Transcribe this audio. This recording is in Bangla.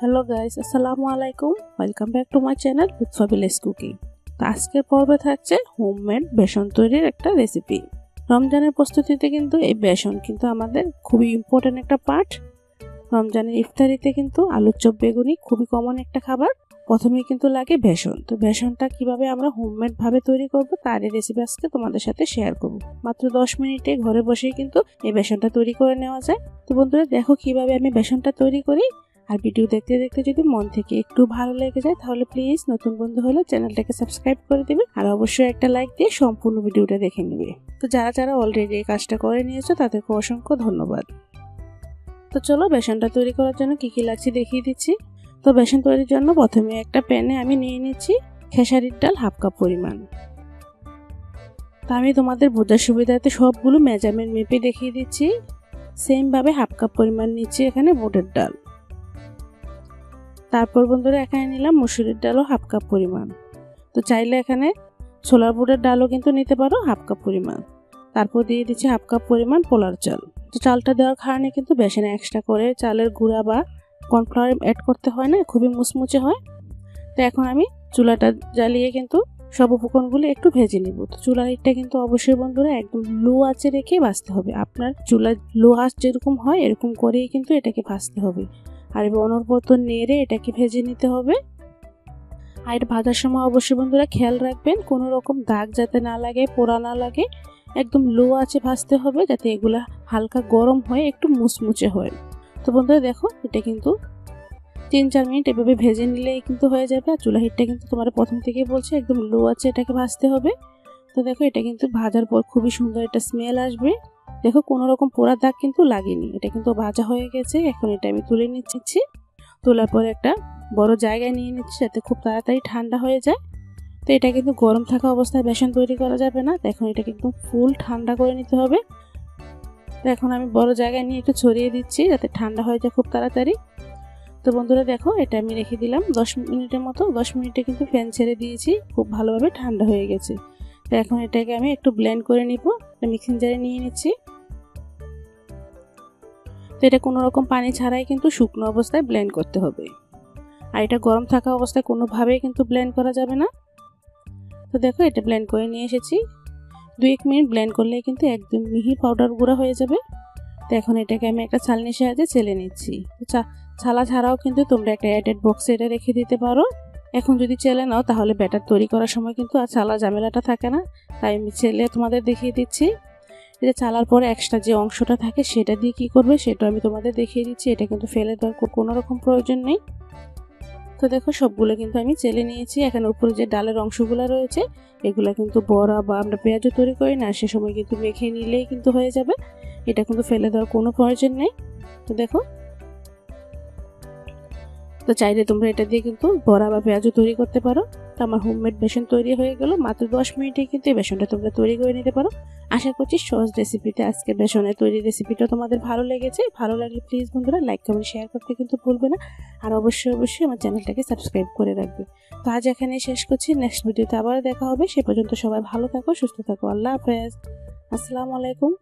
হ্যালো গাইস আসসালামু আলাইকুম welcome back to my channel Lutfa village cooking তো আজকের পর্বে থাকছে হোমমেড বেসন তৈরির একটা রেসিপি রমজানের প্রস্তুতিতে কিন্তু এই বেসন কিন্তু আমাদের খুবই ইম্পর্ট্যান্ট একটা পার্ট রমজানের ইফতারিতে কিন্তু আলুর চপ বেগুনি খুবই কমন একটা খাবার। প্রথমে কিন্তু লাগে বেসন। তো বেসনটা কীভাবে আমরা হোমমেড ভাবে তৈরি করব তার এই রেসিপি আজকে তোমাদের সাথে শেয়ার করব। মাত্র দশ মিনিটে ঘরে বসেই কিন্তু এই বেসনটা তৈরি করে নেওয়া যায়। তো বন্ধুরা দেখো কীভাবে আমি বেসনটা তৈরি করি। আর ভিডিও দেখতে দেখতে যদি মন থেকে একটু ভালো লেগে যায়, তাহলে প্লিজ নতুন বন্ধু হলে চ্যানেলটাকে সাবস্ক্রাইব করে দেবে আর অবশ্যই একটা লাইক দিয়ে সম্পূর্ণ ভিডিওটা দেখে নেবে। তো যারা যারা অলরেডি এই কাজটা করে নিয়েছো, তাদেরকে অসংখ্য ধন্যবাদ। তো চলো বেসনটা তৈরি করার জন্য কী কী লাগছে দেখিয়ে দিচ্ছি। তো বেসন তৈরির জন্য প্রথমে একটা প্যানে আমি নিয়ে নিচ্ছি খেসারির ডাল হাফ কাপ পরিমাণ। তা আমি তোমাদের বোঝার সুবিধাতে সবগুলো মেজারমেন্ট মেপে দেখিয়ে দিচ্ছি। সেমভাবে হাফ কাপ পরিমাণ নিচ্ছি এখানে বুটের ডাল। তারপর বন্ধুরা এখানে নিলাম মুসুরির ডালও হাফ কাপ পরিমাণ। তো চাইলে এখানে ছোলার বুটের ডালও কিন্তু নিতে পারো হাফ কাপ পরিমাণ। তারপর দিয়ে দিচ্ছি হাফ কাপ পরিমাণ পোলার চাল। তো চালটা দেওয়ার কারণে কিন্তু বেসনে এক্সট্রা করে চালের গুঁড়া বা কর্নফ্লাওয়ার অ্যাড করতে হয় না, খুবই মুচমুচে হয়। তো এখন আমি চুলাটা জ্বালিয়ে কিন্তু সব উপকরণগুলো একটু ভেজে নিব। তো চুলার হিটটা কিন্তু অবশ্যই বন্ধুরা একদম লো আঁচে রেখে ভাজতে হবে। আপনার চুলার লো আঁচ যেরকম হয়, এরকম করেই কিন্তু এটাকে ভাজতে হবে। আর এবার অনর্বত নেড়ে এটাকে ভেজে নিতে হবে। আর এটা ভাজার সময় অবশ্যই বন্ধুরা খেয়াল রাখবেন, কোনো রকম দাগ যাতে না লাগে, পোড়া না লাগে, একদম লো আছে ভাজতে হবে যাতে এগুলো হালকা গরম হয়ে একটু মুচমুচে হয়। তো বন্ধুরা দেখো, এটা কিন্তু তিন চার মিনিট এভাবে ভেজে নিলেই কিন্তু হয়ে যাবে আর চুলা হিটটা কিন্তু তোমার প্রথম থেকেই বলছে, একদম লো আছে এটাকে ভাজতে হবে। তো দেখো, এটা কিন্তু ভাজার পর খুবই সুন্দর একটা স্মেল আসবে। দেখো কোনো রকম পোড়া দাগ কিন্তু লাগেনি। এটা কিন্তু ভাজা হয়ে গেছে, এখন এটা আমি তুলে নিচ্ছি। তোলার পর একটা বড় জায়গায় নিয়ে নিচ্ছি যাতে খুব তাড়াতাড়ি ঠান্ডা হয়ে যায়। তো এটা কিন্তু গরম থাকা অবস্থায় বেসন তৈরি করা যাবে না। এখন এটাকে একদম ফুল ঠান্ডা করে নিতে হবে। তো এখন আমি বড় জায়গায় নিয়ে একটু ছড়িয়ে দিচ্ছি যাতে ঠান্ডা হয়ে যায় খুব তাড়াতাড়ি। তো বন্ধুরা, দেখো, এটা আমি রেখে দিলাম দশ মিনিটের মতো। দশ মিনিটে কিন্তু ফ্যান ছেড়ে দিয়েছি। খুব ভালোভাবে ঠান্ডা হয়ে গেছে। তো এখন এটাকে আমি একটু ব্লেন্ড করে নিব। মিক্সিং জারে নিয়ে নিচ্ছি। তো এটা কোনো রকম পানি ছাড়াই কিন্তু শুকনো অবস্থায় ব্লেন্ড করতে হবে। আর এটা গরম থাকা অবস্থায় কোনোভাবেই কিন্তু ব্লেন্ড করা যাবে না। তো দেখো, এটা ব্লেন্ড করে নিয়ে এসেছি। দু এক মিনিট ব্লেন্ড করলেই কিন্তু একদম মিহি পাউডার গুঁড়া হয়ে যাবে। তো এখন এটাকে আমি একটা ছালনির সাহায্যে চেলে নিচ্ছি। ছালা ছাড়াও কিন্তু তোমরা একটা অ্যাডেড বক্সে এটা রেখে দিতে পারো। এখন যদি চেলে নাও, তাহলে ব্যাটার তৈরি করার সময় কিন্তু আর চালা ঝামেলাটা থাকে না। তাই আমি চেলে তোমাদের দেখিয়ে দিচ্ছি। এটা চালার পরে এক্সট্রা যে অংশটা থাকে, সেটা দিয়ে কি করবে, সেটা আমি তোমাদের দেখিয়ে দিচ্ছি। এটা কিন্তু ফেলে দেওয়ার কোনো রকম প্রয়োজন নেই। তো দেখো, সবগুলো কিন্তু আমি চেলে নিয়েছি। এখানে উপরে যে ডালের অংশগুলো রয়েছে, এগুলো কিন্তু বড়া বা আমরা পেঁয়াজও তৈরি করি না, সে সময় কিন্তু মেখে নিলেই কিন্তু হয়ে যাবে। এটা কিন্তু ফেলে দেওয়ার কোনো প্রয়োজন নেই। তো দেখো তো চাইলে তোমরা এটা দিয়ে কিন্তু বড়া বা পেঁয়াজও তৈরি করতে পারো। তো আমার হোমমেড বেসন তৈরি হয়ে গেল। মাত্র দশ মিনিটে কিন্তু এই বেসনটা তোমরা তৈরি করে নিতে পারো। আশা করছি সহজ রেসিপিতে আজকে বেসনের তৈরি রেসিপিটা তোমাদের ভালো লেগেছে। ভালো লাগলে প্লিজ বন্ধুরা লাইক কমেন্ট শেয়ার করতে কিন্তু ভুলবে না। আর অবশ্যই অবশ্যই আমার চ্যানেলটাকে সাবস্ক্রাইব করে রাখবে। তো আজ এখানে শেষ করছি। নেক্সট ভিডিওতে আবার দেখা হবে। সে পর্যন্ত সবাই ভালো থাকো, সুস্থ থাকো। আল্লাহ হাফেজ। আসসালামু আলাইকুম।